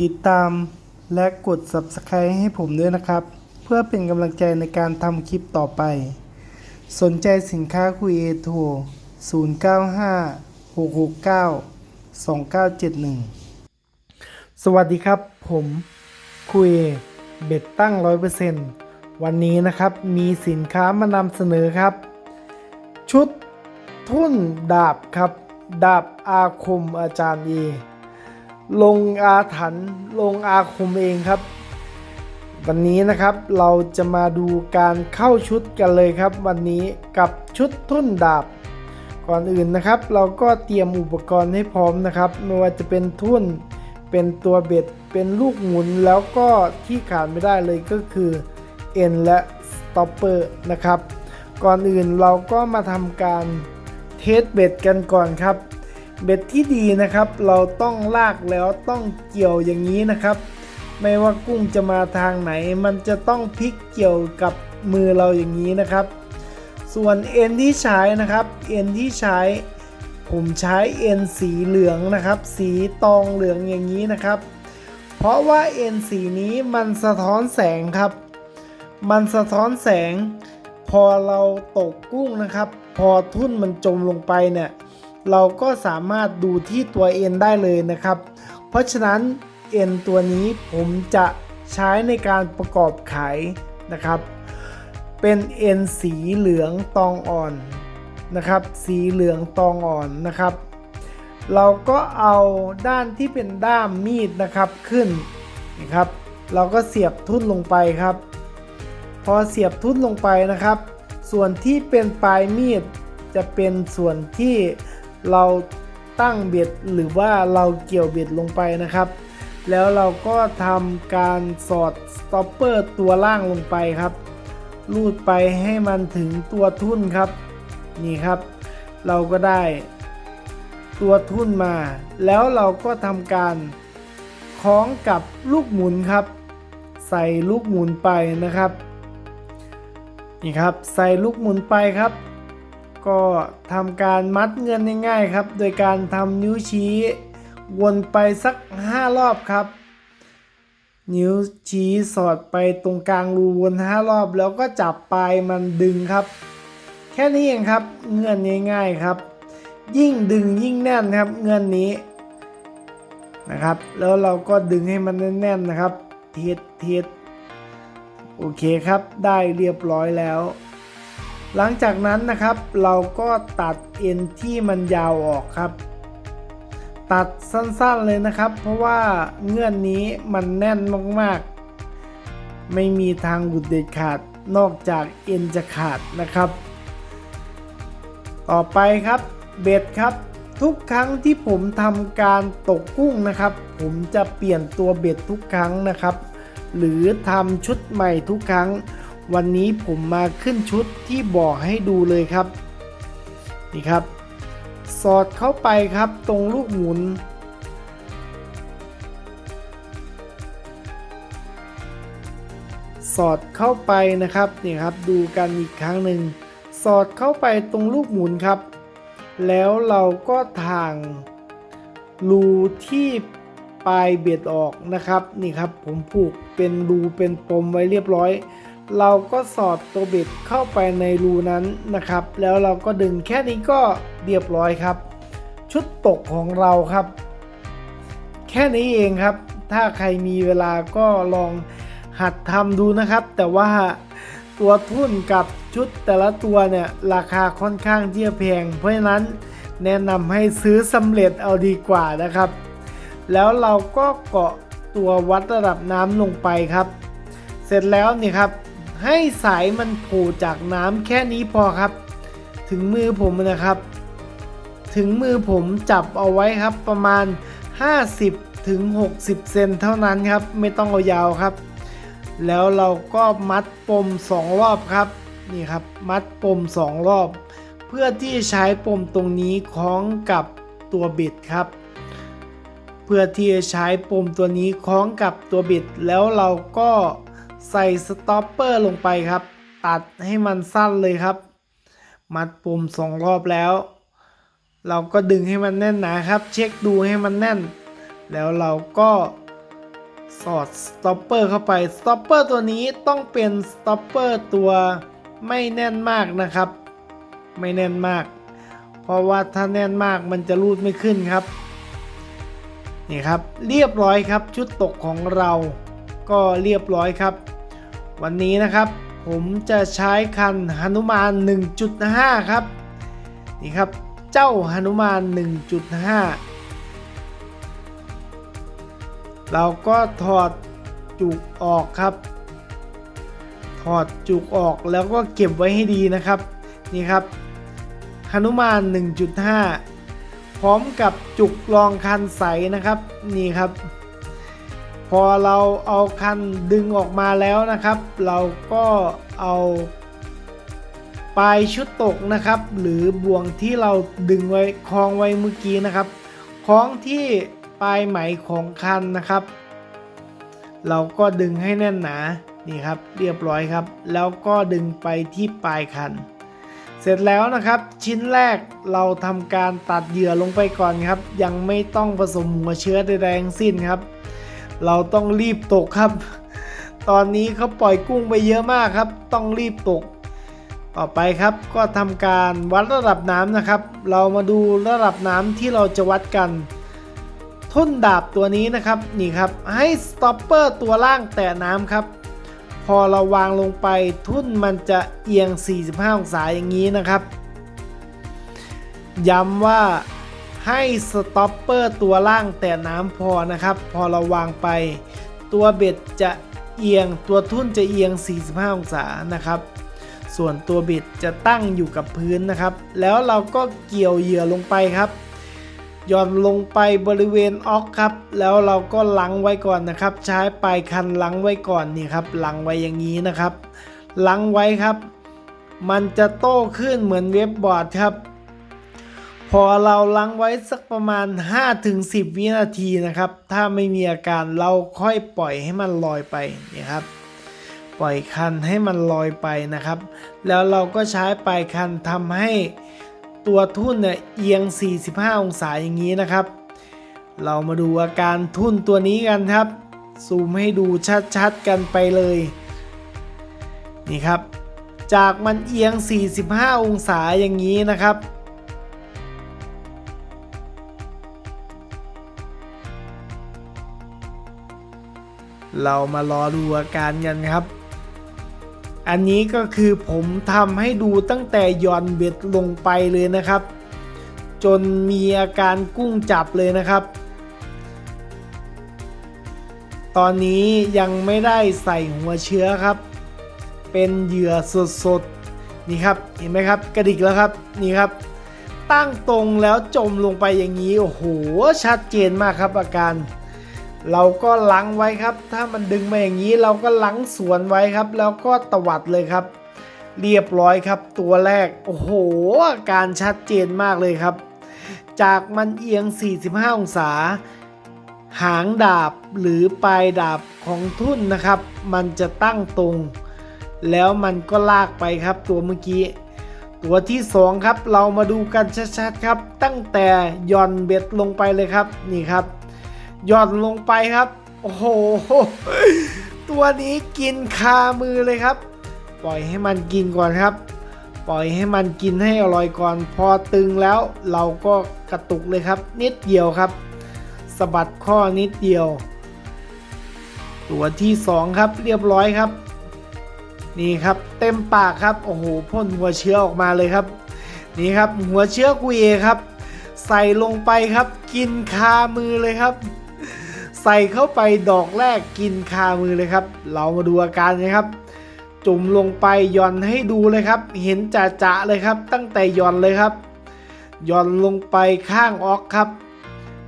ติดตาม และกด Subscribe ให้ผมด้วยนะครับ เพื่อเป็นกำลังใจในการทำคลิปต่อไป สนใจสินค้าคุยเอโทร095 669 2971 สวัสดีครับ ผมคุยเบ็ดตั้ง 100%วันนี้นะครับมีสินค้ามานำเสนอครับ ชุดทุ่นดาบครับ ดาบอาคมอาจารย์เอ ลงอาถรรพ์ลงอาคมเองครับ วันนี้นะครับเราจะมาดูการเข้าชุดกันเลยครับ วันนี้กับชุดทุ่นดาบ ก่อนอื่นนะครับ เราก็เตรียมอุปกรณ์ให้พร้อมนะครับ ไม่ว่าจะเป็นทุ่นเป็นตัวเบ็ดเป็นลูกหมุนแล้วก็ที่ขาดไม่ได้เลยก็คือเอ็นและสต็อปเปอร์นะครับ ก่อนอื่นเราก็มาทำการเทสเบ็ดกันก่อนครับ เบ็ดที่ดีนะครับ เราต้องลากแล้วต้องเกี่ยวอย่างนี้นะครับ ไม่ว่ากุ้งจะมาทางไหน มันจะต้องพลิกเกี่ยวกับมือเราอย่างนี้นะครับ ส่วนเอ็นที่ใช้นะครับ เอ็นที่ใช้ ผมใช้เอ็นสีเหลืองนะครับ สีตองเหลืองอย่างนี้นะครับ เพราะว่าเอ็นสีนี้มันสะท้อนแสงครับ มันสะท้อนแสง พอเราตกกุ้งนะครับ พอทุ่นมันจมลงไปเนี่ย เราก็สามารถดูที่ตัวเอ็นได้เลยนะครับ เพราะฉะนั้นเอ็นตัวนี้ผมจะใช้ในการประกอบขายนะครับ เป็นเอ็นสีเหลืองตองอ่อนนะครับ สีเหลืองตองอ่อนนะครับ เราก็เอาด้านที่เป็นด้ามมีดนะครับขึ้นนะครับ เราก็เสียบทุ่นลงไปครับ พอเสียบทุ่นลงไปนะครับ ส่วนที่เป็นปลายมีดจะเป็นส่วนที่ เราตั้งเบ็ดหรือว่าเราเกี่ยวเบ็ดลงไปนะครับ แล้วเราก็ทำการสอดสต็อปเปอร์ตัวล่างลงไปครับ ลูดไปให้มันถึงตัวทุ่นครับ นี่ครับ เราก็ได้ตัวทุ่นมา แล้วเราก็ทำการคล้องกับลูกหมุนครับ ใส่ลูกหมุนไปนะครับ นี่ครับ ใส่ลูกหมุนไปครับ ก็ทำการมัดเงินง่ายๆครับ โดยการทำนิ้วชี้วนไปสัก 5 รอบครับ นิ้วชี้สอดไปตรงกลางรูวน5รอบ แล้วก็จับปลายมันดึงครับ แค่นี้เองครับเงื่อนง่ายๆครับ ยิ่งดึงยิ่งแน่นครับเงื่อนนี้นะครับ แล้วเราก็ดึงให้มันแน่นๆนะครับ เทียดเทียดโอเคครับ ได้เรียบร้อยแล้ว หลังจากนั้นนะครับเราก็ตัดเอ็นที่มันยาวออกครับ ตัดสั้นๆเลยนะครับ เพราะว่าเงื่อนนี้มันแน่นมากๆ ไม่มีทางหลุดเด็ดขาดนอกจากเอ็นจะขาดนะครับ ต่อไปครับเบ็ดครับทุกครั้งที่ผมทำการตกกุ้งนะครับ ผมจะเปลี่ยนตัวเบ็ดทุกครั้งนะครับ หรือทำชุดใหม่ทุกครั้ง วันนี้ผมมาขึ้นชุดที่บอกให้ดูเลยครับ นี่ครับ สอดเข้าไปครับตรงลูกหมุน สอดเข้าไปนะครับนี่ครับดูกันอีกครั้งหนึ่งสอดเข้าไปตรงลูกหมุนครับ แล้วเราก็ทางรูที่ปลายเบ็ดออกนะครับ นี่ครับผมผูกเป็นรูเป็นปมไว้เรียบร้อย เราก็สอดตัวบ็ดเข้าไปในรูนั้นนะครับ แล้วเราก็ดึงแค่นี้ก็เรียบร้อยครับ ชุดตกของเราครับ แค่นี้เองครับ ถ้าใครมีเวลาก็ลองหัดทำดูนะครับ แต่ว่าตัวทุ่นกับชุดแต่ละตัวเนี่ยราคาค่อนข้างเที่จะแพง เพราะฉะนั้นแนะนำให้ซื้อสำเร็จเอาดีกว่านะครับ แล้วเราก็เกาะตัววัดระดับน้ำลงไปครับ เสร็จแล้วนี่ครับ ให้สายมันโผล่จากน้ำแค่นี้พอครับ ถึงมือผมนะครับ ถึงมือผมจับเอาไว้ครับประมาณ 50ถึง60 เซนเท่านั้นครับ ไม่ต้องเอายาวครับ แล้วเราก็มัดปม 2 รอบครับนี่ครับ มัดปม 2 รอบ เพื่อที่จะใช้ปมตรงนี้คล้องกับตัวบ็ดครับ เพื่อที่จะใช้ปมตัวนี้คล้องกับตัวบ็ดแล้วเราก็ ใส่สต็อปเปอร์ลงไปครับ ตัดให้มันสั้นเลยครับ มัดปมสองรอบแล้ว เราก็ดึงให้มันแน่นหนาครับ เช็คดูให้มันแน่น แล้วเราก็สอดสต็อปเปอร์เข้าไปสต็อปเปอร์ตัวนี้ต้องเป็นสต็อปเปอร์ตัวไม่แน่นมากนะครับ ไม่แน่นมาก เพราะว่าถ้าแน่นมากมันจะรูดไม่ขึ้นครับนี่ครับเรียบร้อยครับชุดตกของเราก็เรียบร้อยครับ วันนี้นะครับผมจะใช้คันหนุมาน 1.5 ครับ นี่ครับเจ้าหนุมาน 1.5 เราก็ถอดจุกออกครับ ถอดจุกออกแล้วก็เก็บไว้ให้ดีนะครับ นี่ครับหนุมาน 1.5 พร้อมกับจุกรองคันใสนะครับ นี่ครับ พอเราเอาคันดึงออกมาแล้วนะครับ เราก็เอาปลายชุดตกนะครับ หรือบ่วงที่เราดึงไว้คล้องไว้เมื่อกี้นะครับคล้องที่ปลายไหมของคันนะครับ เราก็ดึงให้แน่นหนานี่ครับเรียบร้อยครับ แล้วก็ดึงไปที่ปลายคัน เสร็จแล้วนะครับ ชิ้นแรกเราทำการตัดเหยื่อลงไปก่อนครับ ยังไม่ต้องผสมหัวเชื้อใดๆทั้งสิ้นครับ เราต้องรีบตกครับ ตอนนี้เขาปล่อยกุ้งไปเยอะมากครับ ต้องรีบตก ต่อไปครับก็ทำการวัดระดับน้ำนะครับ เรามาดูระดับน้ำที่เราจะวัดกันทุ่นดาบตัวนี้นะครับนี่ครับให้สต็อปเปอร์ตัวล่างแตะน้ำครับ พอเราวางลงไปทุ่นมันจะเอียง 45 องศาอย่างนี้นะครับ ย้ำว่า ให้สต็อปเปอร์ตัวล่างแต่น้ำพอนะครับ พอเราวางไป ตัวเบ็ดจะเอียงตัวทุ่นจะเอียง 45 องศานะครับ ส่วนตัวเบ็ดจะตั้งอยู่กับพื้นนะครับ แล้วเราก็เกี่ยวเหยื่อลงไปครับหย่อนลงไปบริเวณออกครับ แล้วเราก็ลังไว้ก่อนนะครับ ใช้ปลายคันลังไว้ก่อนนี่ครับลังไว้อย่างนี้นะครับลังไว้ครับ มันจะโต้ขึ้นเหมือนเว็บบอร์ดครับ พอเราลังไว้สักประมาณ 5-10 วินาทีนะครับ ถ้าไม่มีอาการเราค่อยปล่อยให้มันลอยไปนี่ครับ ปล่อยคันให้มันลอยไปนะครับ แล้วเราก็ใช้ปลายคันทำให้ตัวทุ่นเนี่ยเอียง 45 องศาอย่างนี้นะครับ เรามาดูอาการทุ่นตัวนี้กันครับ ซูมให้ดูชัดๆกันไปเลย นี่ครับ จากมันเอียง 45 องศาอย่างนี้นะครับ เรามารอดูอาการกันครับ อันนี้ก็คือผมทำให้ดูตั้งแต่ย่อนเบ็ดลงไปเลยนะครับ จนมีอาการกุ้งจับเลยนะครับ ตอนนี้ยังไม่ได้ใส่หัวเชื้อครับ เป็นเหยื่อสดๆนี่ครับเห็นไหมครับกระดิกแล้วครับนี่ครับตั้งตรงแล้วจมลงไปอย่างนี้ โอ้โห ชัดเจนมากครับอาการ เราก็ลังไว้ครับ ถ้ามันดึงมาอย่างนี้เราก็ลังสวนไว้ครับ แล้วก็ตวัดเลยครับ เรียบร้อยครับตัวแรก โอ้โห การชัดเจนมากเลยครับ จากมันเอียง 45 องศา หางดาบหรือปลายดาบของทุ่นนะครับ มันจะตั้งตรง แล้วมันก็ลากไปครับตัวเมื่อกี้ ตัวที่สองครับ เรามาดูกันชัดๆครับ ตั้งแต่ย่อนเบ็ดลงไปเลยครับนี่ครับ หย่อนลงไปครับ โอ้โห ตัวนี้กินคามือเลยครับ ปล่อยให้มันกินก่อนครับ ปล่อยให้มันกินให้อร่อยก่อน พอตึงแล้วเราก็กระตุกเลยครับ นิดเดียวครับสะบัดข้อนิดเดียว ตัวที่สองครับเรียบร้อยครับ นี่ครับเต็มปากครับโอ้โหพ่นหัวเชื้อออกมาเลยครับ นี่ครับหัวเชื้อกุเอครับ ใส่ลงไปครับ กินคามือเลยครับ ใส่เข้าไปดอกแรกกินคามือเลยครับ เรามาดูอาการนะครับ จุ่มลงไปย่อนให้ดูเลยครับ เห็นจะจะเลยครับ ตั้งแต่ย่อนเลยครับย่อนลงไปข้างออกครับ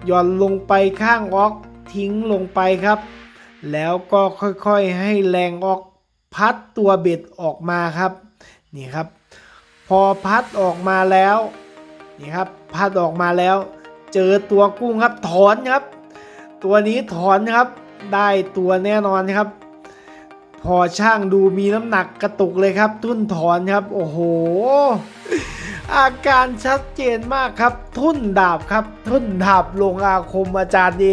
ย่อนลงไปข้างออกทิ้งลงไปครับ แล้วก็ค่อยๆให้แรงออกพัดตัวเบ็ดออกมาครับนี่ครับ พอพัดออกมาแล้วนี่ครับพัดออกมาแล้ว เจอตัวกุ้งครับถอนครับ ตัวนี้ถอนครับ ได้ตัวแน่นอนครับ พอช่างดูมีน้ำหนักกระตุกเลยครับ ทุ่นถอนครับ โอ้โห อาการชัดเจนมากครับ ทุ่นดาบครับ ทุ่นดาบลงอาคมอาจารย์เอ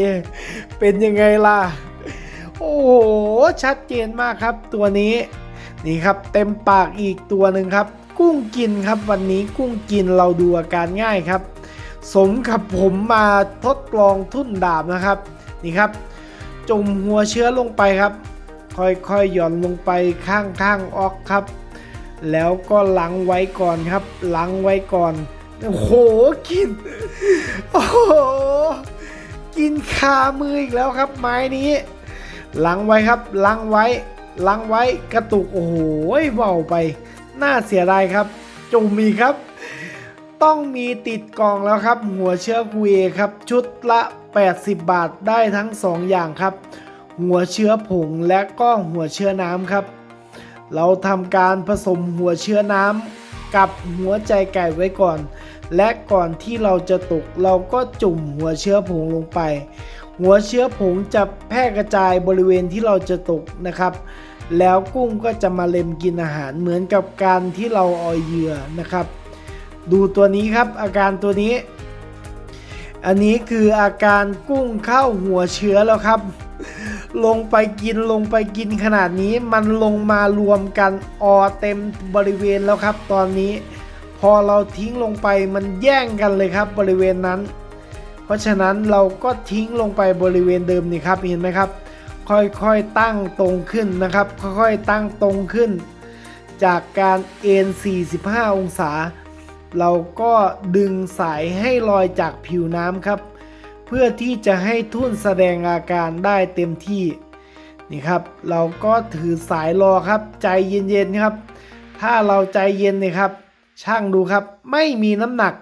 เป็นยังไงล่ะ โอ้โห ชัดเจนมากครับ ตัวนี้ นี่ครับ เต็มปากอีกตัวหนึ่งครับ กุ้งกินครับ วันนี้กุ้งกินเราดูอาการง่ายครับสมกับผมมาทดลองทุ่นดาบนะครับ นี่ครับ จุ่มหัวเชื้อลงไปครับ ค่อยๆหย่อนลงไปข้างๆออกครับ แล้วก็ล้างไว้ก่อนครับล้างไว้ก่อนโอ้โหกินโอ้โหกินคามืออีกแล้วครับ ไม้นี้ล้างไว้ครับล้างไว้ล้างไว้กระตุกโอ้โหเบาไป น่าเสียดายครับ จุ่มอีครับ ต้องมีติดกองแล้วครับ หัวเชื้อคุยครับ ชุดละ 80 บาทได้ทั้ง 2 อย่างครับ หัวเชื้อผงและก็หัวเชื้อน้ำครับ เราทำการผสมหัวเชื้อน้ำกับหัวใจไก่ไว้ก่อน และก่อนที่เราจะตกเราก็จุ่มหัวเชื้อผงลงไป หัวเชื้อผงจะแพร่กระจายบริเวณที่เราจะตกนะครับ แล้วกุ้งก็จะมาเล็มกินอาหารเหมือนกับการที่เราเอาเหยื่อนะครับ ดูตัวนี้ครับอาการตัวนี้ อันนี้คืออาการกุ้งเข้าหัวเชื้อแล้วครับ ลงไปกินลงไปกินขนาดนี้มันลงมารวมกันออเต็มบริเวณแล้วครับ ตอนนี้พอเราทิ้งลงไปมันแย่งกันเลยครับบริเวณนั้น เพราะฉะนั้นเราก็ทิ้งลงไปบริเวณเดิมนี่ครับเห็นไหมครับ ค่อยๆตั้งตรงขึ้นนะครับ ค่อยๆตั้งตรงขึ้น จากการเอ็น45 องศา เราก็ดึงสายให้ลอยจากผิวน้ำครับ เพื่อที่จะให้ทุ่นแสดงอาการได้เต็มที่นี่ครับ เราก็ถือสายรอครับ ใจเย็นๆครับ ถ้าเราใจเย็นเนี่ยครับ ช่างดูครับ ไม่มีน้ำหนัก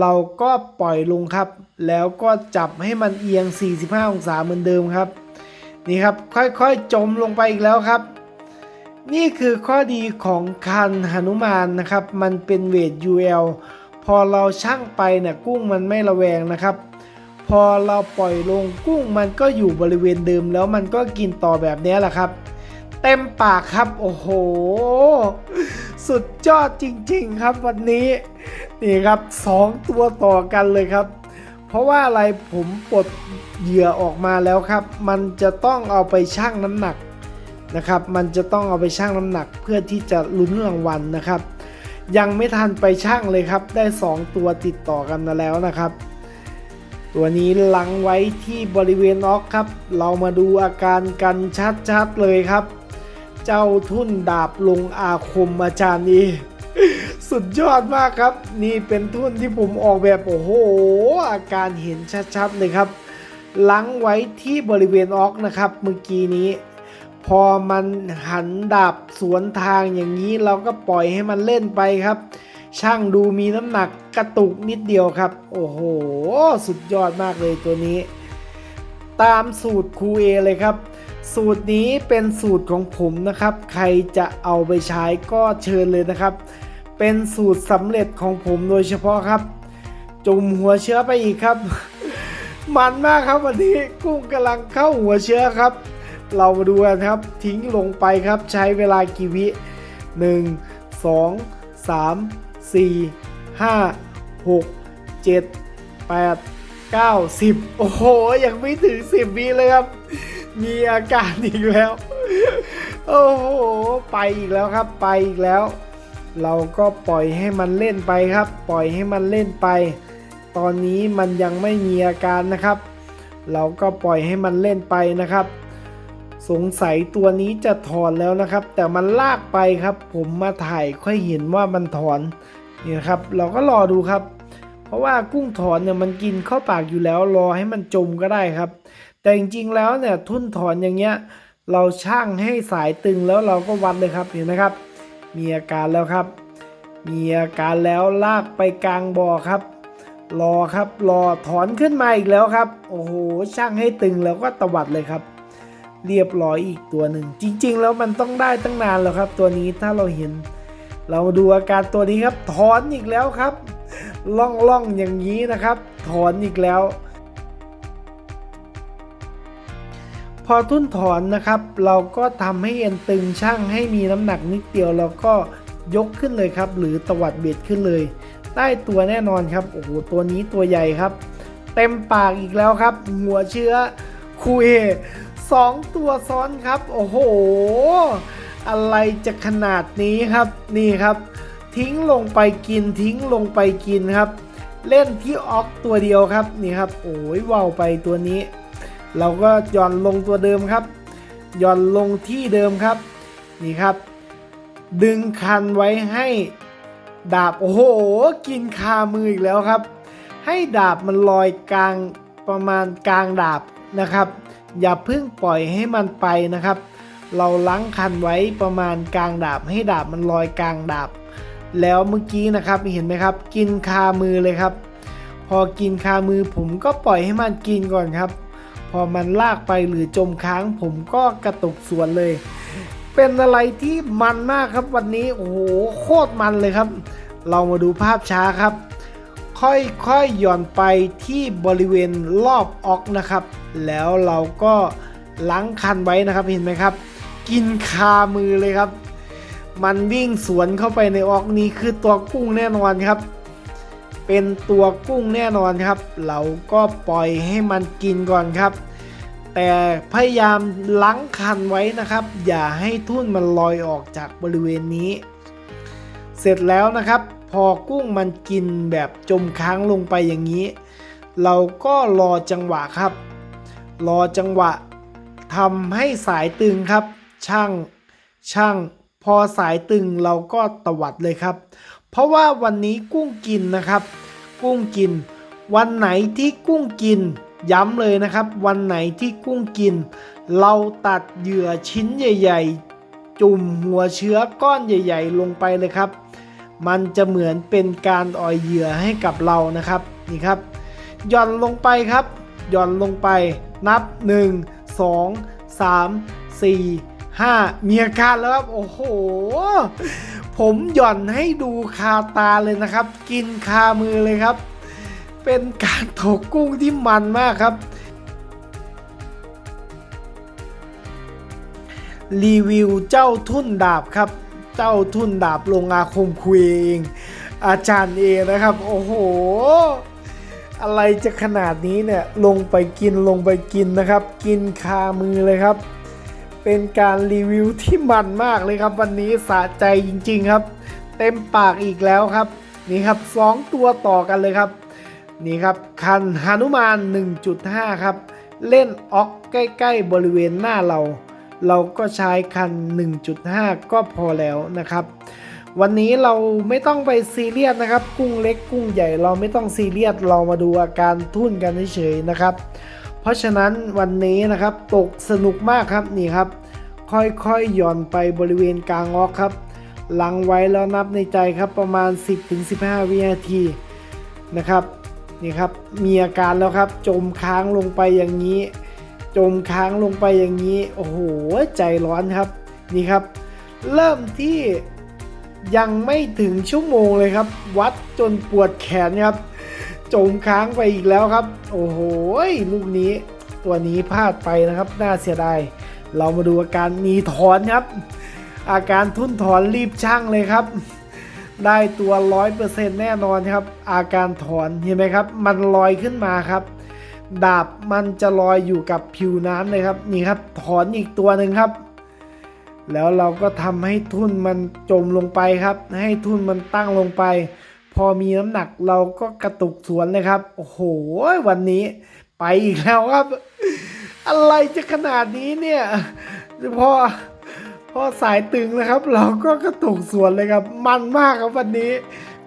เราก็ปล่อยลงครับ แล้วก็จับให้มันเอียง 45 องศาเหมือนเดิมครับ นี่ครับ ค่อยๆจมลงไปอีกแล้วครับ นี่คือข้อดีของคันหนุมานนะครับ มันเป็นเวท UL พอเราชั่งไปเนี่ยกุ้งมันไม่ระแวงนะครับ พอเราปล่อยลงกุ้งมันก็อยู่บริเวณเดิมแล้วมันก็กินต่อแบบนี้แหละครับ เต็มปากครับโอ้โห สุดยอดจริง ๆ ครับวันนี้นี่ครับสองตัวต่อกันเลยครับ เพราะว่าอะไรผมปลดเหยื่อออกมาแล้วครับ มันจะต้องเอาไปชั่งน้ำหนัก นะครับ มันจะต้องเอาไปชั่งน้ำหนักเพื่อที่จะลุ้นรางวัลนะครับ ยังไม่ทันไปชั่งเลยครับ ได้ 2 ตัวติดต่อกันมาแล้วนะครับ ตัวนี้ลังไว้ที่บริเวณออกครับ เรามาดูอาการกันชัดๆเลยครับ เจ้าทุ่นดาบลงอาคมอาจารย์นี้สุดยอดมากครับ นี่เป็นทุ่นที่ผมออกแบบโอ้โห อาการเห็นชัดๆเลยครับลังไว้ที่บริเวณออกนะครับ เมื่อกี้นี้ พอมันหันดาบสวนทางอย่างนี้เราก็ปล่อยให้มันเล่นไปครับ ช่างดูมีน้ำหนักกระตุกนิดเดียวครับ โอ้โห สุดยอดมากเลยตัวนี้ ตามสูตรครูเอเลยครับ สูตรนี้เป็นสูตรของผมนะครับ ใครจะเอาไปใช้ก็เชิญเลยนะครับ เป็นสูตรสำเร็จของผมโดยเฉพาะครับ จุ่มหัวเชื้อไปอีกครับ มันมากครับวันนี้กุ้งกำลังเข้าหัวเชื้อครับ เรามาดูกันครับ ทิ้งลงไปครับ ใช้เวลากี่วิ 1 2 3 4 5 6 7 8 9 10 โอ้โห ยังไม่ถึง 10 วิเลยครับ มีอาการอีกแล้ว โอ้โห ไปอีกแล้วครับ ไปอีกแล้ว เราก็ปล่อยให้มันเล่นไปครับ ปล่อยให้มันเล่นไป ตอนนี้มันยังไม่มีอาการนะครับ เราก็ปล่อยให้มันเล่นไปนะครับ สงสัยตัวนี้จะถอนแล้วนะครับ แต่มันลากไปครับ ผมมาถ่ายค่อยเห็นว่ามันถอนนี่ครับ เราก็รอดูครับ เพราะว่ากุ้งถอนเนี่ยมันกินเข้าปากอยู่แล้วรอให้มันจมก็ได้ครับ แต่จริงๆแล้วเนี่ยทุ่นถอนอย่างเงี้ย เราช่างให้สายตึงแล้วเราก็วัดเลยครับเห็นไหมครับ มีอาการแล้วครับ มีอาการแล้วลากไปกลางบ่อครับ รอครับรอถอนขึ้นมาอีกแล้วครับ โอ้โหช่างให้ตึงแล้วก็ตวัดเลยครับ เรียบร้อยอีกตัวหนึ่ง จริง ๆ แล้วมันต้องได้ตั้งนานแล้วครับ ตัวนี้ถ้าเราเห็น เราดูอาการตัวนี้ครับถอนอีกแล้วครับ ล่องล่องอย่างนี้นะครับ ถอนอีกแล้ว พอทุ่นถอนนะครับ เราก็ทำให้เอ็นตึงช่างให้มีน้ำหนักนิดเดียวเราก็ยกขึ้นเลยครับ หรือตวัดเบียดขึ้นเลย ได้ตัวแน่นอนครับโอ้โหตัวนี้ตัวใหญ่ครับ เต็มปากอีกแล้วครับ หัวเชื้อคุย 2 ตัวซ้อนครับ โอ้โห อะไรจะขนาดนี้ครับ นี่ครับ ทิ้งลงไปกินทิ้งลงไปกินครับ เล่นที่ออกตัวเดียวครับ นี่ครับ โอ้ยว่าวไปตัวนี้ เราก็ย่อนลงตัวเดิมครับย่อนลงที่เดิมครับ นี่ครับ ดึงคันไว้ให้ดาบ โอ้โห กินคามืออีกแล้วครับ ให้ดาบมันลอยกลางประมาณกลางดาบนะครับ อย่าเพิ่งปล่อยให้มันไปนะครับ เราล้างคันไว้ประมาณกลางดาบให้ดาบมันลอยกลางดาบ แล้วเมื่อกี้นะครับเห็นไหมครับ กินคามือเลยครับ พอกินคามือผมก็ปล่อยให้มันกินก่อนครับ พอมันลากไปหรือจมค้างผมก็กระตุกสวนเลย เป็นอะไรที่มันมากครับวันนี้โอ้โหโคตรมันเลยครับ เรามาดูภาพช้าครับ ค่อยๆหย่อนไปที่บริเวณรอบออกนะครับ แล้วเราก็ล้างคันไว้นะครับเห็นไหมครับ กินคามือเลยครับ มันวิ่งสวนเข้าไปในออกนี้คือตัวกุ้งแน่นอนครับ เป็นตัวกุ้งแน่นอนครับ เราก็ปล่อยให้มันกินก่อนครับ แต่พยายามล้างคันไว้นะครับ อย่าให้ทุ่นมันลอยออกจากบริเวณนี้ เสร็จแล้วนะครับ พอกุ้งมันกินแบบจมค้างลงไปอย่างนี้ เราก็รอจังหวะครับ รอจังหวะทำให้สายตึงครับ ช่างช่าง พอสายตึงเราก็ตวัดเลยครับ เพราะว่าวันนี้กุ้งกินนะครับ กุ้งกิน วันไหนที่กุ้งกิน ย้ำเลยนะครับ วันไหนที่กุ้งกิน เราตัดเหยื่อชิ้นใหญ่ ๆ จุ่มหัวเชื้อก้อนใหญ่ ๆ ลงไปเลยครับ มันจะเหมือนเป็นการอ่อยเหยื่อให้กับเรานะครับนี่ครับหย่อนลงไปครับหย่อนลงไปนับ 1 2 3 4 5 มีอาการแล้วครับโอ้โห ผมหย่อนให้ดูคาตาเลยนะครับ กินคามือเลยครับ เป็นการถกกุ้งที่มันมากครับ รีวิวเจ้าทุ่นดาบครับ เจ้าทุ่นดาบลงอาคมคุยเองอาจารย์เอนะครับ โอ้โห อะไรจะขนาดนี้เนี่ย ลงไปกินลงไปกินนะครับ กินคามือเลยครับ เป็นการรีวิวที่มันมากเลยครับ วันนี้สะใจจริง ๆครับ เต็มปากอีกแล้วครับ นี่ครับสองตัวต่อกันเลยครับ นี่ครับ คันฮานุมาน 1.5 ครับ เล่นออกใกล้ ๆ บริเวณหน้าเรา เราก็ใช้คัน 1.5 ก็พอแล้วนะครับ วันนี้เราไม่ต้องไปซีเรียสนะครับ กุ้งเล็กกุ้งใหญ่เราไม่ต้องซีเรียสเรามาดูอาการทุ่นกันเฉยๆนะครับ เพราะฉะนั้นวันนี้นะครับตกสนุกมากครับนี่ครับ ค่อยๆหย่อนไปบริเวณกลางออกครับลังไว้แล้วนับในใจครับประมาณ 10-15 วินาทีนะครับนี่ครับมีอาการแล้วครับจมค้างลงไปอย่างนี้ จมค้างลงไปอย่างนี้ โอ้โห ใจร้อนครับ นี่ครับ เริ่มที่ยังไม่ถึงชั่วโมงเลยครับ วัดจนปวดแขนครับ จมค้างไปอีกแล้วครับ โอ้โห ลูกนี้ ตัวนี้พลาดไปนะครับ น่าเสียดาย เรามาดูอาการมีถอนครับ อาการทุ่นถอนรีบช่างเลยครับ ได้ตัวร้อยเปอร์เซ็นต์แน่นอนครับ อาการถอนเห็นไหมครับ มันลอยขึ้นมาครับ ดาบมันจะลอยอยู่กับผิวน้ำเลยครับนี่ครับถอนอีกตัวหนึ่งครับ แล้วเราก็ทำให้ทุ่นมันจมลงไปครับ ให้ทุ่นมันตั้งลงไป พอมีน้ำหนักเราก็กระตุกสวนเลยครับ โอ้โหวันนี้ไปอีกแล้วครับ อะไรจะขนาดนี้เนี่ยพอพอสายตึงนะครับ เราก็กระตุกสวนเลยครับ มันมากครับวันนี้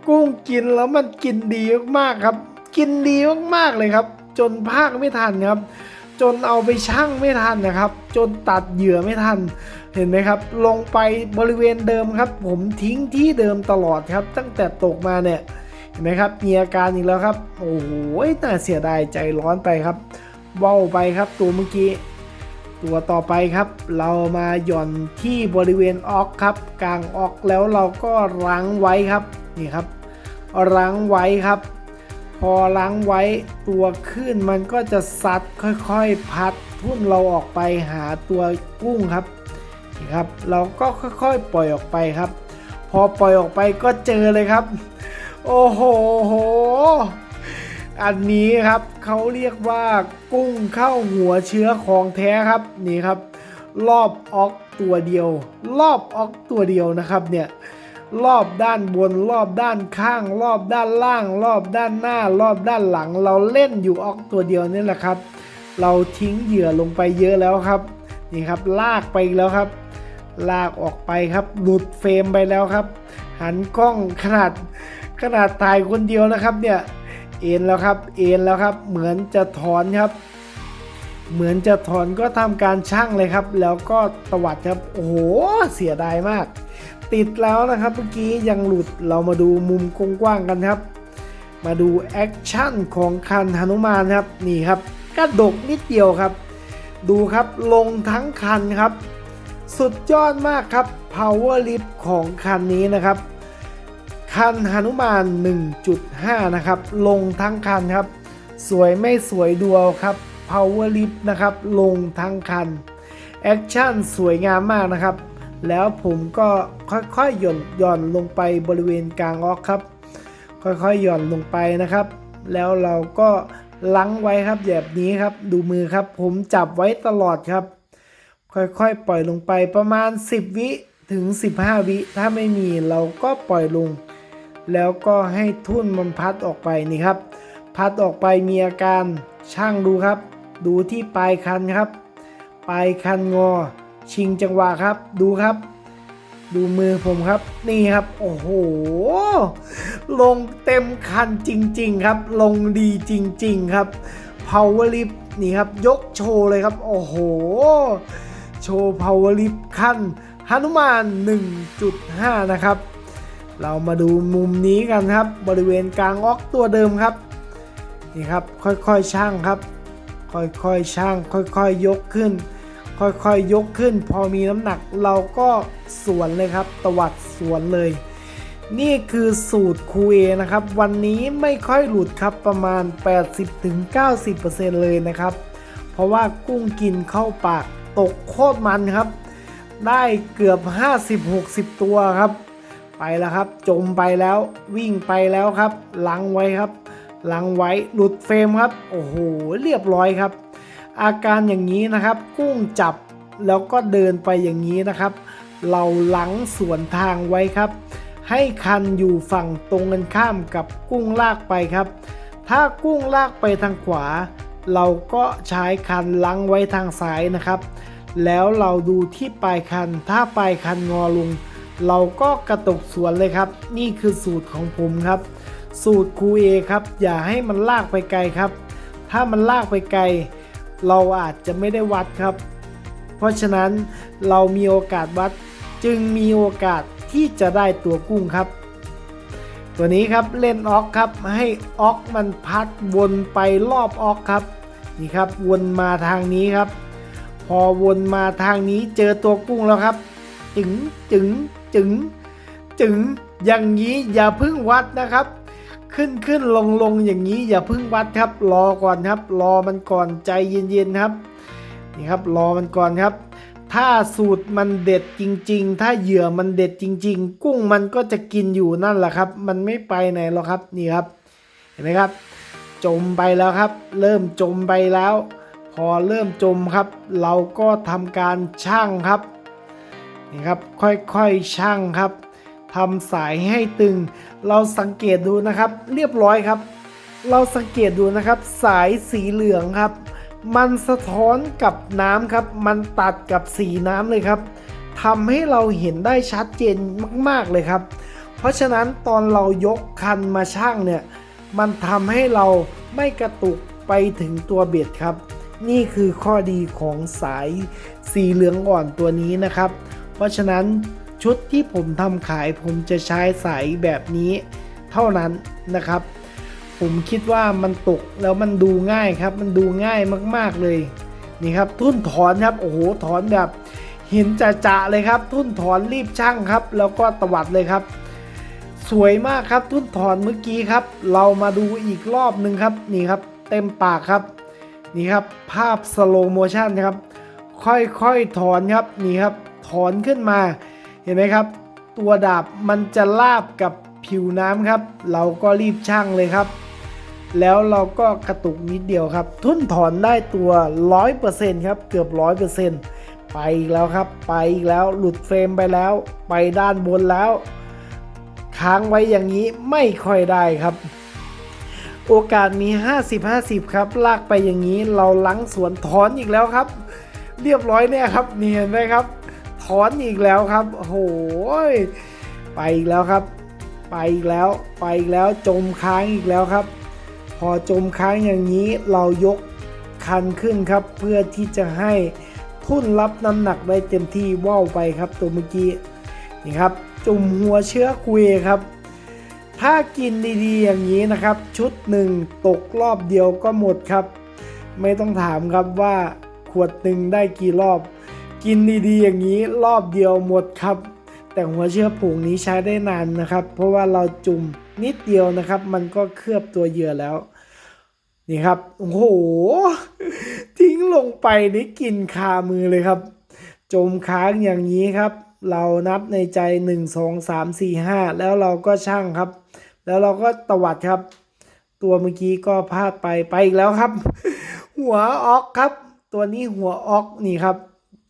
กุ้งกินแล้วมันกินดีมากๆครับ กินดีมากๆเลยครับ จนภาคไม่ทันครับ จนเอาไปชั่งไม่ทันนะครับ จนตัดเหยื่อไม่ทัน เห็นไหมครับ ลงไปบริเวณเดิมครับ ผมทิ้งที่เดิมตลอดครับ ตั้งแต่ตกมาเนี่ยเห็นไหมครับมีอาการอีกแล้วครับ โอ้โหน่าเสียดายใจร้อนไปครับเว้าไปครับตัวเมื่อกี้ตัวต่อไปครับ เรามาหย่อนที่บริเวณออกครับ กลางออกแล้วเราก็รั้งไว้ครับนี่ครับรั้งไว้ครับ พอล้างไว้ตัวขึ้นมันก็จะซัดค่อยๆ พัดทุ่นเราออกไปหาตัวกุ้งครับนี่ครับ เราก็ค่อยๆ ปล่อยออกไปครับ พอปล่อยออกไปก็เจอเลยครับ โอ้โหโห อันนี้ครับเขาเรียกว่ากุ้งเข้าหัวเชื้อของแท้ครับนี่ครับ รอบออกตัวเดียว รอบออกตัวเดียวนะครับเนี่ย รอบด้านบน รอบด้านข้าง รอบด้านล่าง รอบด้านหน้า รอบด้านหลัง เราเล่นอยู่ออกตัวเดียวนี่แหละครับ เราทิ้งเหยื่อลงไปเยอะแล้วครับนี่ครับลากไปแล้วครับ ลากออกไปครับหลุดเฟรมไปแล้วครับ หันกล้องขนาดขนาดถ่ายคนเดียวนะครับเนี่ยเอ็นแล้วครับเอ็นแล้วครับ เหมือนจะถอนครับ เหมือนจะถอนก็ทำการช่างเลยครับ แล้วก็ตวัดครับโอ้โหเสียดายมาก ติดแล้วนะครับเมื่อกี้ยังหลุดเรามาดูมุมกว้างๆกันครับ มาดูแอคชั่นของคันหนุมานครับนี่ครับกระดกนิดเดียวครับ ดูครับลงทั้งคันครับ สุดยอดมากครับ Power Lift ของคันนี้นะครับ คันหนุมาน 1.5 นะครับ ลงทั้งคันครับ สวยไม่สวยดูเอาครับ Power Lift นะครับ ลงทั้งคันแอคชั่นสวยงามมากนะครับ แล้วผมก็ค่อยๆหย่อนหย่อนลงไปบริเวณกลางออกครับ ค่อยๆหย่อนลงไปนะครับ แล้วเราก็ลังไว้ครับแบบนี้ครับ ดูมือครับ ผมจับไว้ตลอดครับ ค่อยๆปล่อยลงไปประมาณ 10 วิถึง 15 วิถ้าไม่มีเราก็ปล่อยลง แล้วก็ให้ทุ่นมันพัดออกไปนี่ครับ พัดออกไปมีอาการช่างดูครับ ดูที่ปลายคันครับ ปลายคันงอ ชิงจังหวะครับ ดูครับ ดูมือผมครับ นี่ครับ โอ้โห ลงเต็มคันจริง ๆ ครับ ลงดีจริง ๆ ครับ Power Lift นี่ครับ ยกโชว์เลยครับ โอ้โห โชว์ Power Lift ขั้นหนุมาน 1.5 นะครับ เรามาดูมุมนี้กันครับ บริเวณกลางออกตัวเดิมครับ นี่ครับ ค่อยๆช่างครับ ค่อยๆช่าง ค่อยๆยกขึ้น ค่อยๆยกขึ้น พอมีน้ำหนักเราก็สวนเลยครับ ตวัดสวนเลย นี่คือสูตรคูเอนะครับ วันนี้ไม่ค่อยหลุดครับประมาณ 80-90%เลยนะครับ เพราะว่ากุ้งกินเข้าปากตกโคตรมันครับ ได้เกือบ 50-60 ตัวครับ ไปแล้วครับ จมไปแล้ววิ่งไปแล้วครับลังไว้ครับลังไว้หลุดเฟรมครับ โอ้โห เรียบร้อยครับ อาการอย่างนี้นะครับ กุ้งจับแล้วก็เดินไปอย่างนี้นะครับ เราหลังสวนทางไว้ครับ ให้คันอยู่ฝั่งตรงกันข้ามกับกุ้งลากไปครับ ถ้ากุ้งลากไปทางขวา เราก็ใช้คันลังไว้ทางซ้ายนะครับ แล้วเราดูที่ปลายคัน ถ้าปลายคันงอลง เราก็กระตกสวนเลยครับ นี่คือสูตรของผมครับ สูตรครูเอครับ อย่าให้มันลากไปไกลครับ ถ้ามันลากไปไกล เราอาจจะไม่ได้วัดครับ เพราะฉะนั้นเรามีโอกาสวัดจึงมีโอกาสที่จะได้ตัวกุ้งครับ ตัวนี้ครับเล่นออกครับ ให้ออกมันพัดวนไปรอบออกครับ นี่ครับวนมาทางนี้ครับ พอวนมาทางนี้เจอตัวกุ้งแล้วครับ จึงจึงจึงจึงอย่างนี้อย่าเพึ่งวัดนะครับ ขึ้นขึ้นลงลงอย่างนี้อย่าเพึ่งวัดครับ รอก่อนครับ รอมันก่อนใจเย็นๆครับนี่ครับรอมันก่อนครับ ถ้าสูตรมันเด็ดจริง ๆ ถ้าเหยื่อมันเด็ดจริง ๆ กุ้งมันก็จะกินอยู่นั่นแหละครับ มันไม่ไปไหนหรอกครับนี่ครับ เห็นไหมครับ จมไปแล้วครับ เริ่มจมไปแล้ว พอเริ่มจมครับ เราก็ทำการช่างครับนี่ครับค่อยๆช่างครับ ทำสายให้ตึง เราสังเกตดูนะครับ เรียบร้อยครับ เราสังเกตดูนะครับ สายสีเหลืองครับ มันสะท้อนกับน้ำครับ มันตัดกับสีน้ำเลยครับทำให้เราเห็นได้ชัดเจนมาก ๆเลยครับ เพราะฉะนั้นตอนเรายกคันมาช่างเนี่ย มันทำให้เราไม่กระตุกไปถึงตัวเบ็ดครับ นี่คือข้อดีของสายสีเหลืองอ่อนตัวนี้นะครับ เพราะฉะนั้น ชุดที่ผมทำขายผมจะใช้สายแบบนี้เท่านั้นนะครับ ผมคิดว่ามันตกแล้วมันดูง่ายครับ มันดูง่ายมากๆเลยนี่ครับ ทุ่นถอนครับโอ้โหถอนแบบเห็นจะจะๆเลยครับ ทุ่นถอนรีบช่างครับ แล้วก็ตวัดเลยครับ สวยมากครับ ทุ่นถอนเมื่อกี้ครับ เรามาดูอีกรอบหนึ่งครับนี่ครับ เต็มปากครับนี่ครับ ภาพสโลโมชันครับ ค่อยๆถอนครับนี่ครับ ถอนขึ้นมา เห็นไหมครับ ตัวดาบมันจะลาบกับผิวน้ำครับ เราก็รีบช่างเลยครับ แล้วเราก็กระตุกนิดเดียวครับ ทุนถอนได้ตัว 100%ครับเกือบ 100%ไปอีกแล้วครับ ไปอีกแล้วหลุดเฟรมไปแล้ว ไปด้านบนแล้ว ค้างไว้อย่างนี้ไม่ค่อยได้ครับ โอกาสมี 50-50 ครับ ลากไปอย่างนี้เราลังสวนถอนอีกแล้วครับ เรียบร้อยเนี่ยครับนี่เห็นไหมครับ ถอนอีกแล้วครับโอ้โหยไปอีกแล้วครับ ไปอีกแล้วไปอีกแล้วจมค้างอีกแล้วครับ พอจมค้างอย่างนี้เรายกคันขึ้นครับ เพื่อที่จะให้ทุ่นรับน้ำหนักได้เต็มที่ว่าวไปครับ ตัวเมื่อกี้นี่ครับ จุ่มหัวเชื้อคุยครับ ถ้ากินดีๆอย่างนี้นะครับ ชุดหนึ่งตกรอบเดียวก็หมดครับ ไม่ต้องถามครับว่าขวดหนึ่งได้กี่รอบ กินดีๆอย่างนี้รอบเดียวหมดครับ แต่หัวเชื้อผงนี้ใช้ได้นานนะครับ เพราะว่าเราจุ่มนิดเดียวนะครับ มันก็เคลือบตัวเหยื่อแล้ว นี่ครับโอ้โห ทิ้งลงไปนี่กินคามือเลยครับ จมค้างอย่างนี้ครับ เรานับในใจ 1 2 3 4 5 แล้วเราก็ช่างครับ แล้วเราก็ตวัดครับ ตัวเมื่อกี้ก็พลาดไปไปอีกแล้วครับ หัวออกครับ ตัวนี้หัวออกนี่ครับ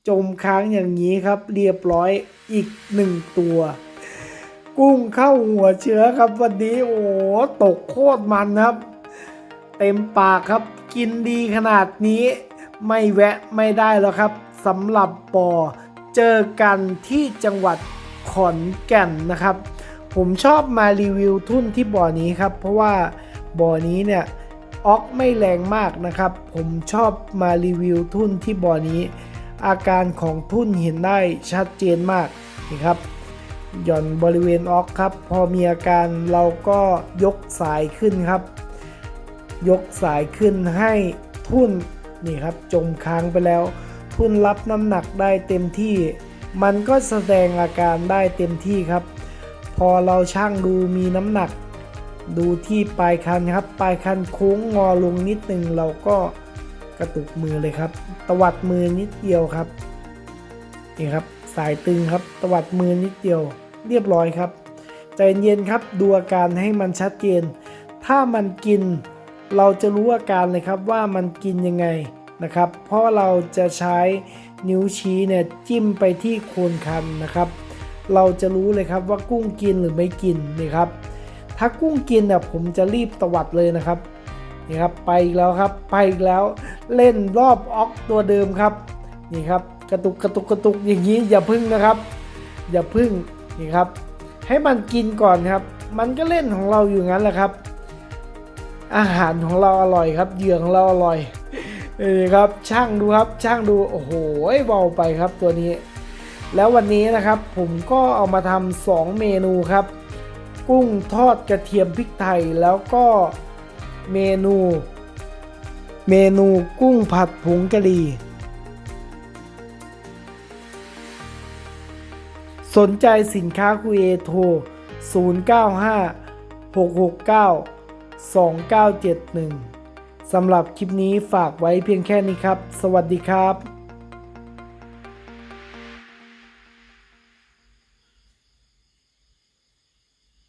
จมค้างอย่างนี้ครับเรียบร้อยอีกหนึ่งตัว กุ้งเข้าหัวเชื้อครับวันนี้โอ้ตกโคตรมันครับ เต็มปากครับกินดีขนาดนี้ ไม่แวะไม่ได้แล้วครับสำหรับปอเจอกันที่จังหวัดขอนแก่นนะครับ ผมชอบมารีวิวทุ่นที่บ่อนี้ครับ เพราะว่าบ่อนี้เนี่ยออกไม่แรงมากนะครับ ผมชอบมารีวิวทุ่นที่บ่อนี้ อาการของทุ่นเห็นได้ชัดเจนมากนี่ครับหย่อนบริเวณออกครับ พอมีอาการเราก็ยกสายขึ้นครับ ยกสายขึ้นให้ทุ่นนี่ครับจมค้างไปแล้ว ทุ่นรับน้ำหนักได้เต็มที่ มันก็แสดงอาการได้เต็มที่ครับ พอเราช่างดูมีน้ำหนัก ดูที่ปลายคันครับ ปลายคันโค้งงอลงนิดนึงเราก็ กระตุกมือเลยครับ ตวัดมือนิดเดียวครับ นี่ครับ สายตึงครับ ตวัดมือนิดเดียว เรียบร้อยครับ ใจเย็นครับ ดูอาการให้มันชัดเจน ถ้ามันกิน เราจะรู้อาการเลยครับว่ามันกินยังไงนะครับ เพราะเราจะใช้นิ้วชี้เนี่ยจิ้มไปที่โคนคันนะครับ เราจะรู้เลยครับว่ากุ้งกินหรือไม่กินนี่ครับ ถ้ากุ้งกินเนี่ยผมจะรีบตวัดเลยนะครับนี่ครับไปอีกแล้วครับไปอีกแล้ว เล่นรอบออกตัวเดิมครับนี่ครับกระตุกกระตุกกระตุกอย่างนี้อย่าพึ่งนะครับ อย่าพึ่งนี่ครับ ให้มันกินก่อนครับ มันก็เล่นของเราอยู่งั้นแหละครับ อาหารของเราอร่อยครับเหยื่อของเราอร่อยนี่ครับช่างดูครับช่างดูโอ้โหเบาไปครับตัวนี้ แล้ววันนี้นะครับผมก็เอามาทำสองเมนูครับ กุ้งทอดกระเทียมพริกไทยแล้วก็เมนู เมนูกุ้งผัดผงกะหรี่ สนใจสินค้าคุยเอโทร 095 669 2971 สำหรับคลิปนี้ฝากไว้เพียงแค่นี้ครับ สวัสดีครับ